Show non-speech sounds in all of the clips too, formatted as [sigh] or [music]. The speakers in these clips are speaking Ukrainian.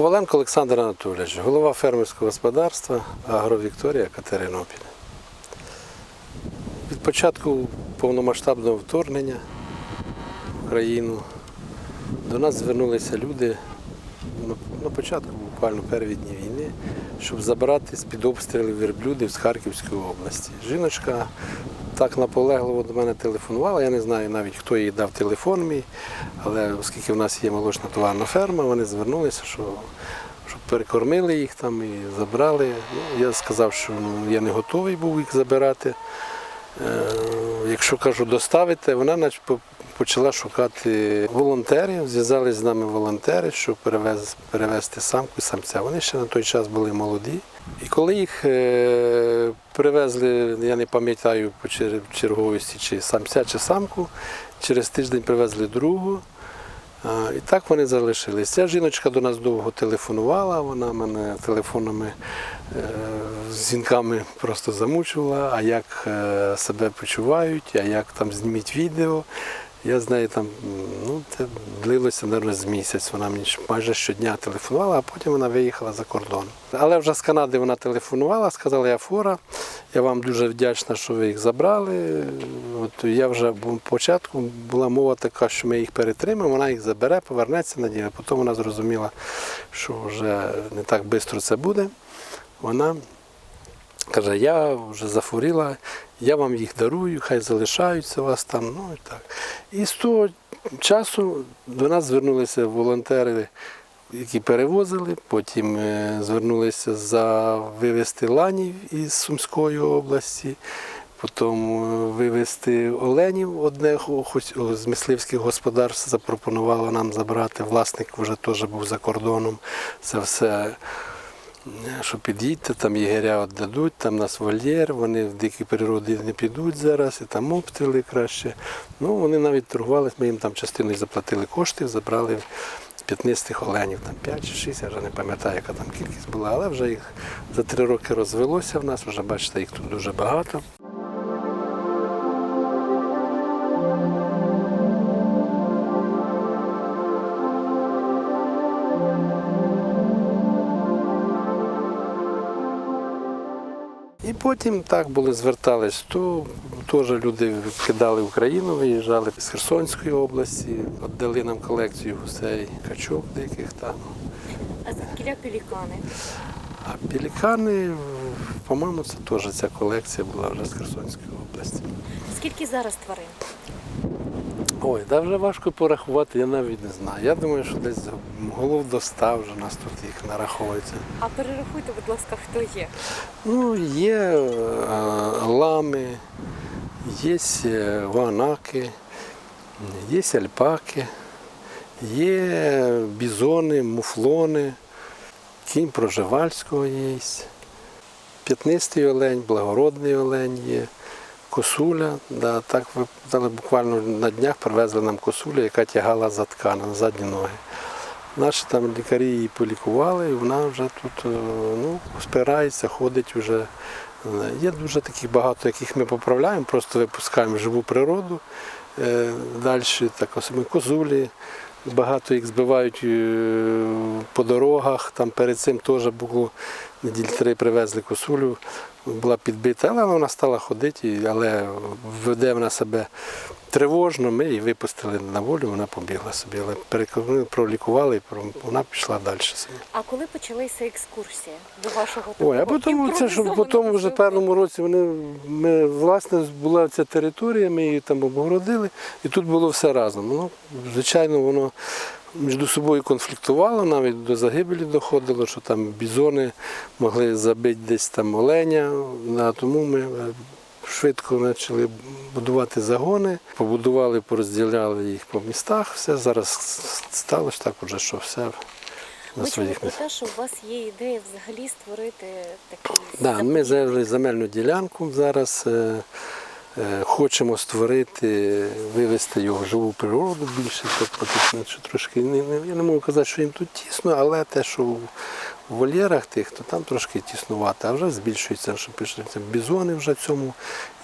Коваленко Олександр Анатолійович, голова фермерського господарства Агровікторія Катеринопіль. Від початку повномасштабного вторгнення в Україну до нас звернулися люди на- на початку буквально перші дні війни, щоб забрати з-під обстрілів верблюдів з Харківської області. Жіночка так наполегливо до мене телефонувала. Я не знаю навіть, хто їй дав телефон мій, але оскільки в нас є молочна товарна ферма, вони звернулися, що щоб перекормили їх там і забрали. Ну, я сказав, що ну, я не готовий був їх забирати. Е, Якщо кажу доставити, вона наче почала шукати волонтерів. Зв'язались з нами волонтери, щоб перевез, перевезти самку і самця. Вони ще на той час були молоді. І коли їх е, привезли, я не пам'ятаю по черговості, чи самця, чи самку, через тиждень привезли другу. І так вони залишились. Ця жіночка до нас довго телефонувала, вона мене телефонами, е, дзвінками просто замучувала, а як е, себе почувають, а як там зніміть відео. Я з нею там, ну, це длилося, мабуть, з місяць. Вона мені майже щодня телефонувала, а потім вона виїхала за кордон. Але вже з Канади вона телефонувала, сказала, я фора, я вам дуже вдячна, що ви їх забрали. От я вже початку була мова така, що ми їх перетримаємо, вона їх забере, повернеться на надія. Потім вона зрозуміла, що вже не так швидко це буде. Вона каже, я вже захворіла, я вам їх дарую, хай залишаються у вас там. Ну і так. І з того часу до нас звернулися волонтери, які перевозили, потім е, звернулися за вивезти ланів із Сумської області. Потім е, вивезти оленів одне хо- хоч з мисливських господарств запропонувало нам забрати. Власник вже теж був за кордоном. Це все що під'їдьте, там єгеря віддадуть, там нас вольєр, вони в дикій природі не підуть зараз, і там обстріли краще. Ну, вони навіть торгувалися, ми їм там частиною заплатили коштів, забрали п'ятнистих оленів, там 5 чи 6, я вже не пам'ятаю, яка там кількість була, але вже їх за три роки розвелося в нас, вже бачите, їх тут дуже багато. І потім так були, звертались, то теж люди кидали Україну, виїжджали з Херсонської області, віддали нам колекцію гусей, качок деяких там. А звідкіля пелікани? А пелікани, по-моєму, це теж ця колекція була вже з Херсонської області. Скільки зараз тварин? Ой, да вже важко порахувати, я навіть не знаю. Я думаю, що десь голов до ста вже нас тут їх нараховується. А перерахуйте, будь ласка, хто є. Ну, є е, лами, є е, ванаки, є альпаки, є бізони, муфлони, кінь проживальського є, п'ятнистий олень, благородний олень є, косуля. Да, так ви дали буквально на днях привезли нам косулю, яка тягала за задка на задні ноги. Наші там лікарі її полікували, і вона вже тут е, ну, спирається, ходить вже. Е, Є дуже таких багато, яких ми поправляємо, просто випускаємо живу природу. Далі так особливо козулі. Багато їх збивають е, по дорогах. Там перед цим теж було неділі три привезли косулю, була підбита, але вона стала ходити, але веде вона себе тривожно. Ми її випустили на волю, вона побігла собі. Але переконали, пролікували, і вона пішла далі собі. А коли почалася екскурсія до вашого Ой, а потім це ж потім вже в першому році вони ми власне була ця територія, ми її там обгородили, і тут було все разом. Ну, звичайно, воно між собою конфліктувало, навіть до загибелі доходило, що там бізони могли забити десь там оленя. Тому ми е, швидко почали будувати загони, побудували, порозділяли їх по містах. Все зараз стало ж так, уже, що все на Ми чули своїх про те, що у вас є ідея взагалі створити такий Да, ми взяли земельну ділянку зараз. Е, Хочемо створити, вивести його в живу природу більше, тобто тут трошки я не можу казати, що їм тут тісно, але те, що в вольєрах тих, то там трошки тіснувати, а вже збільшується, що пишеться бізони вже в цьому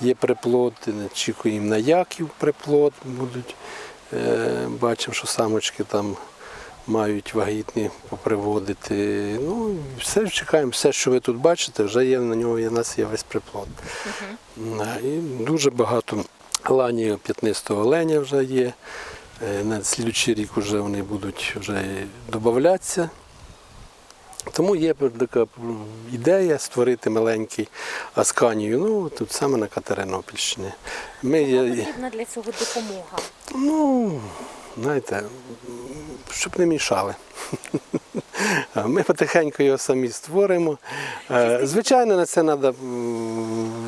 є приплод, чекаємо на яків приплод будуть. Е, Бачимо, що самочки там мають вагітні поприводити. Ну, все чекаємо, все, що ви тут бачите, вже є на нього, є, у нас є весь приплод. Да, І дуже багато лані п'ятнистого оленя вже є. Е, На слідчий рік вже вони будуть вже додатися. Тому є така ідея створити маленький асканію. Ну, тут саме на Катеринопільщині. Ми потрібна для цього допомога? ну, знаєте, щоб не мішали. [laughs] Ми потихеньку його самі створимо. Е, Звичайно, на це треба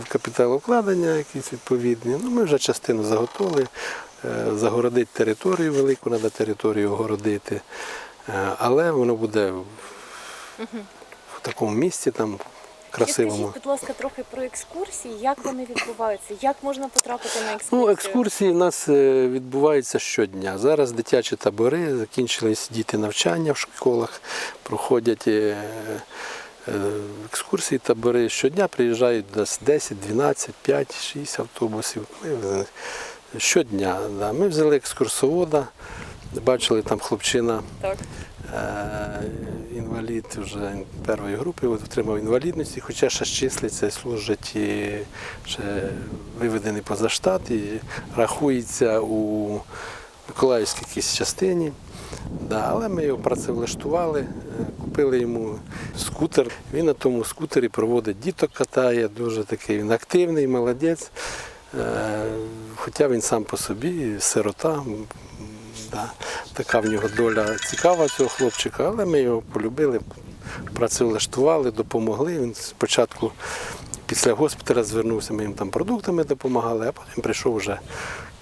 капіталовкладення якісь відповідні. Ну, ми вже частину заготовили. Е, Загородити територію велику, треба територію огородити. Е, Але воно буде в- такому місці, там красивому. скажіть, будь ласка, трохи про екскурсії, як вони відбуваються, як можна потрапити на екскурсію? Ну, екскурсії в нас е, відбуваються щодня. Зараз дитячі табори, закінчились діти навчання в школах, проходять е, е, екскурсії, табори. Щодня приїжджають десь 10, 12, 5, 6 автобусів. Ми, Щодня. Да. Ми взяли екскурсовода, бачили там хлопчина. Так. Е, Інвалід вже першої групи от отримав інвалідності, хоча ще числиться, служить і ще виведений поза штат і рахується у Миколаївській якійсь частині. Да, але ми його працевлаштували, е, купили йому скутер. Він на тому скутері проводить діток, катає, дуже такий він активний, молодець. Е, Хоча він сам по собі, сирота, да, така в нього доля цікава цього хлопчика, але ми його полюбили, працевлаштували, допомогли. Він спочатку після госпіталя звернувся, ми їм там продуктами допомагали, а потім прийшов вже.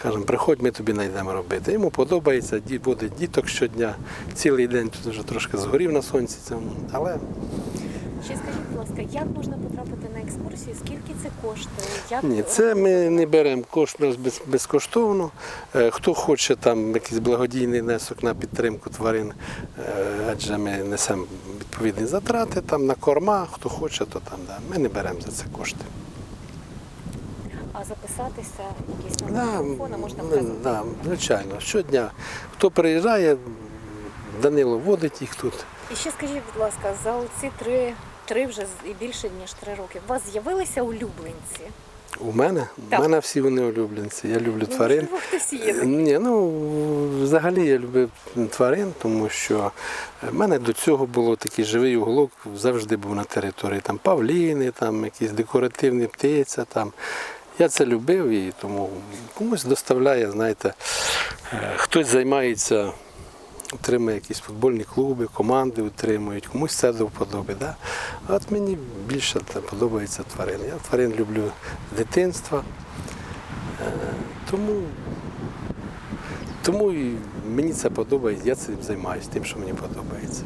Кажемо, приходь, ми тобі знайдемо робити. Йому подобається, буде діток щодня. Цілий день тут вже трошки згорів на сонці, але Ще скажіть, будь ласка, як можна потрапити на екскурсію? Скільки це коштує? Як Ні, це ми не беремо кошти без, безкоштовно. Е, Хто хоче там якийсь благодійний внесок на підтримку тварин, е, адже ми несемо відповідні затрати там на корма, хто хоче, то там да. Ми не беремо за це кошти. А записатися якісь Да, номер телефону можна вказати? да, звичайно, щодня. Хто приїжджає, Данило водить їх тут. І ще скажіть, будь ласка, за оці три, три вже і більше ніж три роки, у вас з'явилися улюбленці? У мене? Так. У мене всі вони улюбленці. Я люблю Ну, тварин. можливо, хтось є. Ні, ну взагалі я любив тварин, тому що в мене до цього було такий живий уголок, завжди був на території. Там павліни, там якісь декоративні птиця. Там. Я це любив і тому комусь доставляє, знаєте, е, хтось займається, отримує якісь футбольні клуби, команди утримують, комусь це до вподоби. Да? А от мені більше подобається тварин. Я тварин люблю з дитинства. Е, Тому тому і мені це подобається, я цим займаюся, тим, що мені подобається.